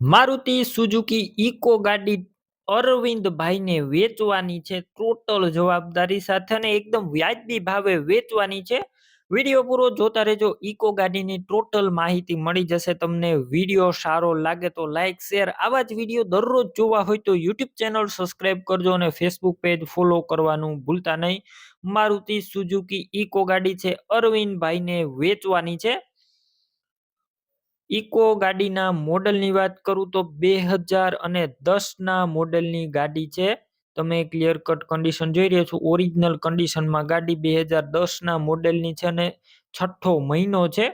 Maruti Suzuki eco ગાડી અરવિંદભાઈને વેચવાની છે. ટોટલ જવાબદારી સાથે અને એકદમ વ્યાજબી ભાવે વેચવાની છે. વીડિયો પૂરો જોતા રહેજો. ઇકો ગાડીની ટોટલ માહિતી મળી જશે તમને. વીડિયો સારો લાગે તો લાઇક શેર, આવા જ વીડિયો દરરોજ જોવા હોય તો યુટ્યુબ ચેનલ સબસ્ક્રાઇબ કરજો અને ફેસબુક પેજ ફોલો કરવાનું ભૂલતા નહીં. મારુતિ સુઝુકી ઇકો ગાડી છે. અરવિંદભાઈને વેચવાની છે. ઇકો ગાડીના મોડલની વાત કરું તો બે હજાર અને દસના મોડલની ગાડી છે. તમે ક્લિયર કટ કન્ડિશન જોઈ રહ્યા છો. ઓરિજિનલ કન્ડિશનમાં ગાડી બે હજાર દસના મોડલની છે અને છઠ્ઠો મહિનો છે.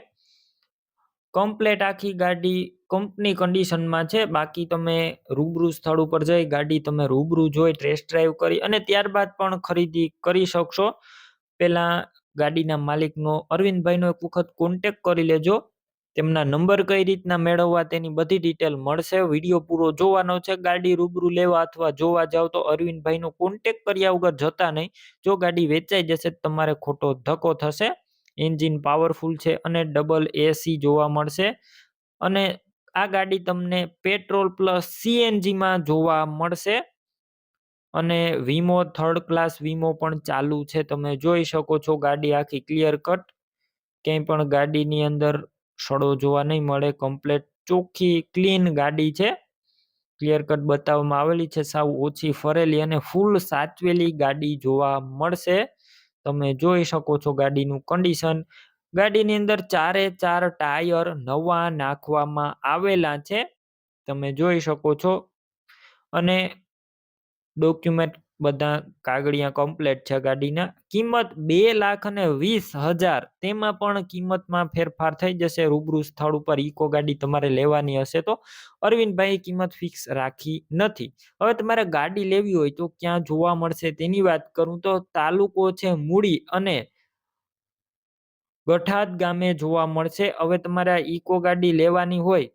કમ્પ્લેટ આખી ગાડી કંપની કન્ડિશનમાં છે. બાકી તમે રૂબરૂ સ્થળ ઉપર જઈ ગાડી તમે રૂબરૂ જોઈ ટેસ્ટ ડ્રાઈવ કરી અને ત્યારબાદ પણ ખરીદી કરી શકશો. પહેલાં ગાડીના માલિકનો અરવિંદભાઈનો એક વખત કોન્ટેક કરી લેજો. તેમના નંબર કઈ રીતના મેળવવા તેની બધી ડિટેલ મળશે. વીડિયો પૂરો જોવાનો છે. ગાડી રૂબરૂ લેવા અથવા જોવા જાવ તો અરવિંદભાઈનો કોન્ટેક કર્યા વગર જતા નહીં. જો ગાડી વેચાઈ જશે તમારે ખોટો ધક્કો થશે. એન્જિન પાવરફુલ છે અને ડબલ એસી જોવા મળશે. અને આ ગાડી તમને પેટ્રોલ પ્લસ સીએનજીમાં જોવા મળશે. અને વીમો થર્ડ ક્લાસ વીમો પણ ચાલુ છે. તમે જોઈ શકો છો ગાડી આખી ક્લિયર કટ ક્યાંય પણ ગાડીની અંદર સડો જોવા નહીં મળે. કમ્પ્લેટ ચોખ્ખી ક્લીન ગાડી છે. ક્લિયર કટ બતાવવામાં આવેલી છે. સાવ ઓછી ફરેલી અને ફૂલ સાચવેલી ગાડી જોવા મળશે. તમે જોઈ શકો છો ગાડીનું કન્ડિશન ગાડીની અંદર ચારે ચાર ટાયર નવા નાખવામાં આવેલા છે. તમે જોઈ શકો છો. અને ડોક્યુમેન્ટ બધા કાગળિયા કમ્પ્લેટ છે ગાડીના. કિંમત બે લાખ અને વીસ હજાર. તેમાં પણ કિંમતમાં ફેરફાર થઈ જશે. રૂબરૂ સ્થળ ઉપર ઇકો ગાડી તમારે લેવાની હશે તો. અરવિંદભાઈ કિંમત ફિક્સ રાખી નથી. હવે તમારે ગાડી લેવી હોય તો ક્યાં જોવા મળશે તેની વાત કરું તો તાલુકો છે મૂડી અને ગઠાદ ગામે જોવા મળશે. હવે તમારે ઇકો ગાડી લેવાની હોય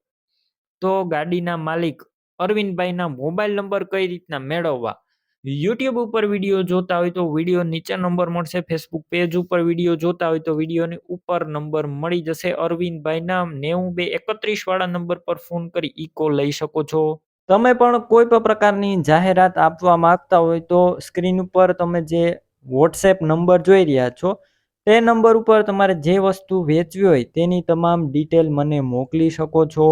તો ગાડીના માલિક અરવિંદભાઈના મોબાઈલ નંબર કઈ રીતના મેળવવા? યુટ્યુબ ઉપર વીડિયો જોતા હોય તો વીડિયો નીચે નંબર મળશે ફેસબુક પેજ ઉપર વીડિયો જોતા હોય તો વિડીયોની ઉપર નંબર મળી જશે. અરવિંદભાઈના નેવું બે એકત્રીસ વાળા નંબર પર ફોન કરી ઇકો લઈ શકો છો. તમે પણ કોઈ પણ પ્રકારની જાહેરાત આપવા માંગતા હોય તો સ્ક્રીન ઉપર તમે જે વોટ્સએપ નંબર જોઈ રહ્યા છો, તે નંબર ઉપર તમારે જે વસ્તુ વેચવી હોય તેની તમામ ડિટેલ મને મોકલી શકો છો.